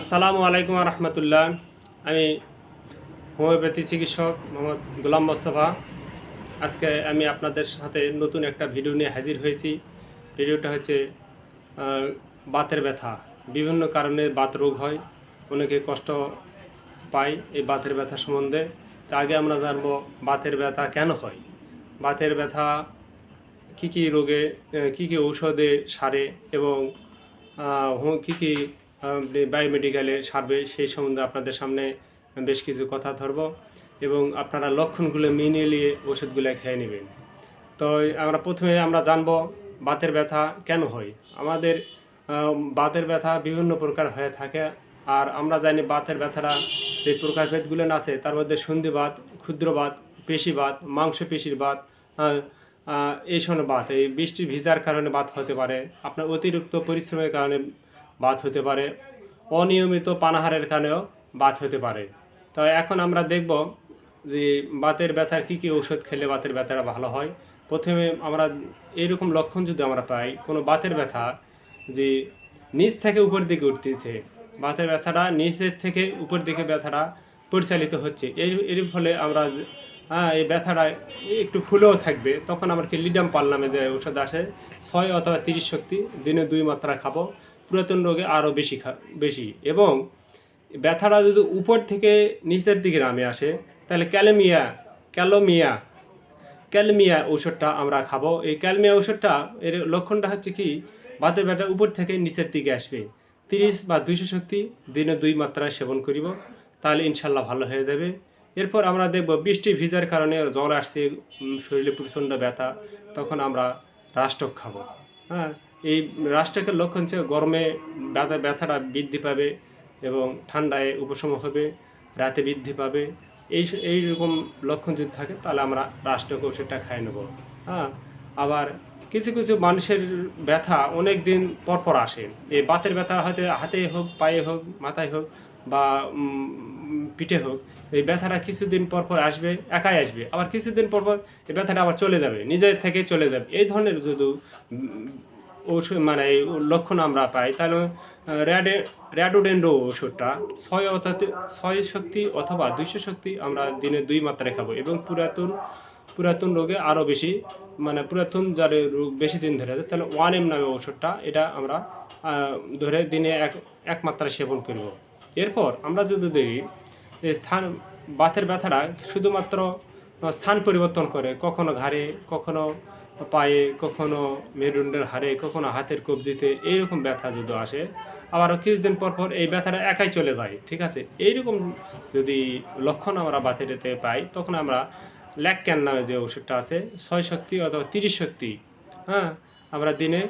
আসসালামু আলাইকুম রহমতুল্লাহ। আমি হোমিওপ্যাথি চিকিৎসক মোহাম্মদ গোলাম মোস্তফা। আজকে আমি আপনাদের সাথে নতুন একটা ভিডিও নিয়ে হাজির হয়েছি। ভিডিওটা হচ্ছে বাতের ব্যথা। বিভিন্ন কারণে বাত রোগ হয়, অনেকে কষ্ট পায় এই বাতের ব্যথা সম্বন্ধে। তা আগে আমরা জানব, বাতের ব্যথা কেন হয়? বাতের ব্যথা কী কী রোগে কী কী ঔষধে সারে এবং কী কী বায়োমেডিক্যালে সারবে সেই সম্বন্ধে আপনাদের সামনে বেশ কিছু কথা ধরব এবং আপনারা লক্ষণগুলো মেনে নিয়ে ওষুধগুলো খেয়ে নেবেন। তো আমরা প্রথমে আমরা জানব বাতের ব্যথা কেন হয়? আমাদের বাতের ব্যথা বিভিন্ন প্রকার হয়ে থাকে আর আমরা জানি বাতের ব্যথাটা যে প্রকারভেদগুলো আছে, তার মধ্যে সন্ধিবাত ক্ষুদ্রবাত পেশিবাত মাংসপেশির বাত এই সময় বাত, এই বৃষ্টি ভিজার কারণে বাত হতে পারে। আপনার অতিরিক্ত পরিশ্রমের কারণে বাত হতে পারে। অনিয়মিত পানাহারের কারণেও বাত হতে পারে। তো এখন আমরা দেখব যে বাতের ব্যথার কী কী ঔষধ খেলে বাতের ব্যথাটা ভালো হয়। প্রথমে আমরা এইরকম লক্ষণ যদি আমরা পাই, কোনো বাতের ব্যথা যে নিচ থেকে উপর দিকে উঠতেছে, বাতের ব্যথাটা নিচের থেকে উপর দিকে ব্যথাটা পরিচালিত হচ্ছে। এর এর ফলে আমরা হ্যাঁ এই ব্যথাটা একটু ফুলেও থাকবে। তখন আমরা কি লিডাম পাল নামে যে ওষুধ আসে, ছয় অথবা তিরিশ শক্তি দিনে দুই মাত্রা খাব। পুরাতন রোগে আরও বেশি বেশি। এবং ব্যথাটা যদি উপর থেকে নিচের দিকে নামে আসে, তাহলে ক্যালেমিয়া, ক্যালোমিয়া, ক্যালমিয়া ঔষধটা আমরা খাব। এই ক্যালমিয়া ঔষধটা, এর লক্ষণটা হচ্ছে কি, বাতের ব্যথা উপর থেকে নিচের দিকে আসবে। তিরিশ বা দুইশো শক্তি দিনে দুই মাত্রায় সেবন করিব, তাহলে ইনশাল্লাহ ভালো হয়ে যাবে। এরপর আমরা দেখব বৃষ্টি ভিজার কারণে জ্বর আসছে শরীরে প্রচণ্ড ব্যথা, তখন আমরা রাষ্ট্রক খাব। হ্যাঁ? এই রাষ্ট্রকের লক্ষণ হচ্ছে গরমে ব্যথা, ব্যথাটা বৃদ্ধি পাবে এবং ঠান্ডায় উপশম হবে, রাতে বৃদ্ধি পাবে। এই এইরকম লক্ষণ যদি থাকে, তাহলে আমরা রাষ্ট্রক ওষুধটা খাই নেব। হ্যাঁ আবার কিছু কিছু মানুষের ব্যথা অনেক দিন পর পর আসে। এই বাতের ব্যথা হয়তো হাতে হোক, পায়ে হোক, মাথায় হোক বা পিঠে হোক, এই ব্যথাটা কিছুদিন পর পর আসবে, একাই আসবে। আবার কিছুদিন পর পর এই ব্যথাটা আবার চলে যাবে, নিজের থেকে চলে যাবে। এই ধরনের যদি ওষুধ মানে লক্ষণ আমরা পাই, তাহলে র্যাডে, র্যাডোডেন্ড্রো ওষুধটা ছয় অর্থাৎ ছয় শক্তি অথবা দুইশো শক্তি আমরা দিনে দুই মাত্রায় খাব এবং পুরাতন পুরাতন রোগে আরও বেশি মানে পুরাতন যার রোগ বেশি দিন ধরে আছে, তাহলে ওয়ান এম নামে ওষুধটা, এটা আমরা ধরে দিনে এক এক মাত্রায় সেবন করব। এরপর আমরা যদি দেখি স্থান, বাতের ব্যথাটা শুধুমাত্র স্থান পরিবর্তন করে, কখনো ঘাড়ে, কখনো পায়ে কখনো মেরুদণ্ডের হারে কখনো হাতের কবজিতে এইরকম ব্যথা যদি আসে আবার কিছুদিন পর পর এই ব্যথাটা একাই চলে যায়, ঠিক আছে? এইরকম যদি লক্ষণ আমরা বাতেরেতে পাই, তখন আমরা ল্যাকক্যান নামে যে ওষুধটা আছে, ছয় শক্তি অথবা তিরিশ শক্তি হ্যাঁ আমরা দিনে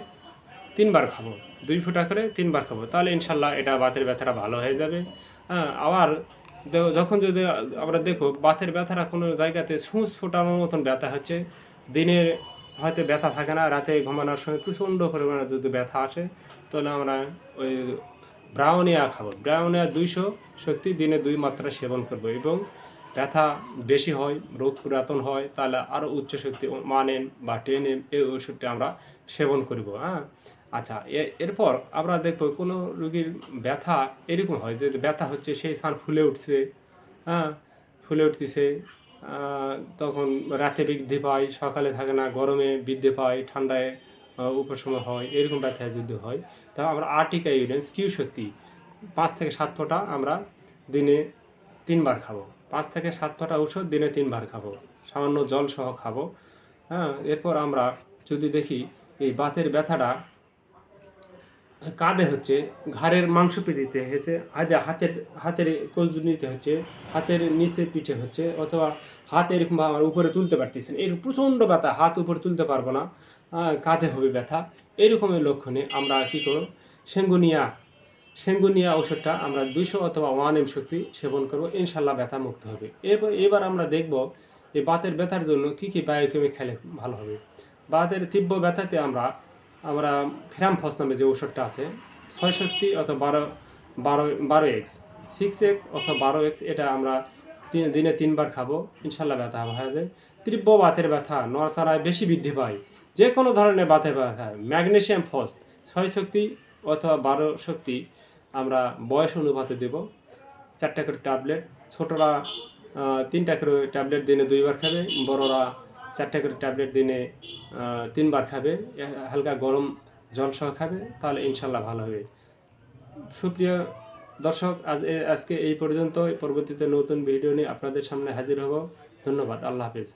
তিনবার খাব, দুই ফুটা করে তিনবার খাব, তাহলে ইনশাল্লাহ এটা বাতের ব্যথাটা ভালো হয়ে যাবে হ্যাঁ আবার যখন যদি আমরা দেখো বাতের ব্যথাটা কোনো জায়গাতে সূচ ফোটানোর মতন ব্যথা হচ্ছে, দিনের হয়তো ব্যথা থাকে না, রাতে ঘুমানোর সময় প্রচণ্ড পরিমাণে যদি ব্যথা আসে, তাহলে আমরা ওই ব্রাউনিয়া খাব। ব্রাউনিয়া দুইশো শক্তি দিনে দুই মাত্রা সেবন করব এবং ব্যথা বেশি হয়, রোগ পুরাতন হয়, তাহলে আরও উচ্চ শক্তি এম বা টেন এম এই ওষুধটা আমরা সেবন করব হ্যাঁ? আচ্ছা এরপর আমরা দেখব কোনো রোগীর ব্যথা এরকম হয় যে ব্যথা হচ্ছে, সেই স্থান ফুলে উঠছে হ্যাঁ? ফুলে উঠতেছে তখন রাতে বৃদ্ধি পায়, সকালে থাকে না, গরমে বৃদ্ধি পায়, ঠান্ডায় উপশম হয়, এরকম ব্যথা যদি হয় তা আমরা আর্টিকা ইউরেন্স কিউ সত্যি? পাঁচ থেকে সাত ফোঁটা আমরা দিনে তিনবার খাব। পাঁচ থেকে সাত ফোঁটা ঔষধ দিনে তিনবার খাব। সামান্য জল সহ খাব। হ্যাঁ এরপর আমরা যদি দেখি, এই বাতের ব্যথাটা কাঁধে হচ্ছে, ঘাড়ের মাংসপেশিতে হচ্ছে হাতে হাতের হাতের কজনিতে হচ্ছে, হাতের নিচে পিঠে হচ্ছে, অথবা হাত এরকম আমার উপরে তুলতে পারতেছেন। এর প্রচণ্ড ব্যথা, হাত উপরে তুলতে পারব না কাঁধে হবে ব্যথা। এরকমের লক্ষণে আমরা কী করব? সেঙ্গুনিয়া সেঙ্গুনিয়া ওষুধটা আমরা দুইশো অথবা ওয়ান এম শক্তি সেবন করব, ইনশাল্লাহ ব্যথা মুক্ত হবে। এরপর, এবার আমরা দেখব যে বাতের ব্যথার জন্য কী কী বায়োকেমিক খেলে ভালো হবে। বাতের তীব্র ব্যথাতে আমরা আমরা ফেরামফস নামে যে ওষুধটা আছে ছয় শক্তি অথবা বারো বারো বারো এক্স সিক্স এক্স অথবা বারো এক্স এটা আমরা দিনে তিনবার খাব। ইনশাল্লাহ ব্যথা হয়ে যায়। তীব্র বাতের ব্যথা, নড়াচড়ায় বেশি বৃদ্ধি পায়। যে কোনো ধরনের বাতের ব্যথা ম্যাগনেশিয়াম ফস ছয় শক্তি অথবা বারো শক্তি আমরা বয়স অনুপাতে দেব। চারটা করে ট্যাবলেট, ছোটরা তিনটা করে ট্যাবলেট দিনে দুইবার খাবে, বড়রা চারটা করে ট্যাবলেট দিনে তিনবার খাবে হালকা গরম জল সহ খাবে, তাহলে ইনশাল্লাহ ভালো হবে। সুপ্রিয় দর্শক, আজ আজকে এই পর্যন্ত পরবর্তীতে নতুন ভিডিও নিয়ে আপনাদের সামনে হাজির হব। ধন্যবাদ। আল্লাহ হাফিজ।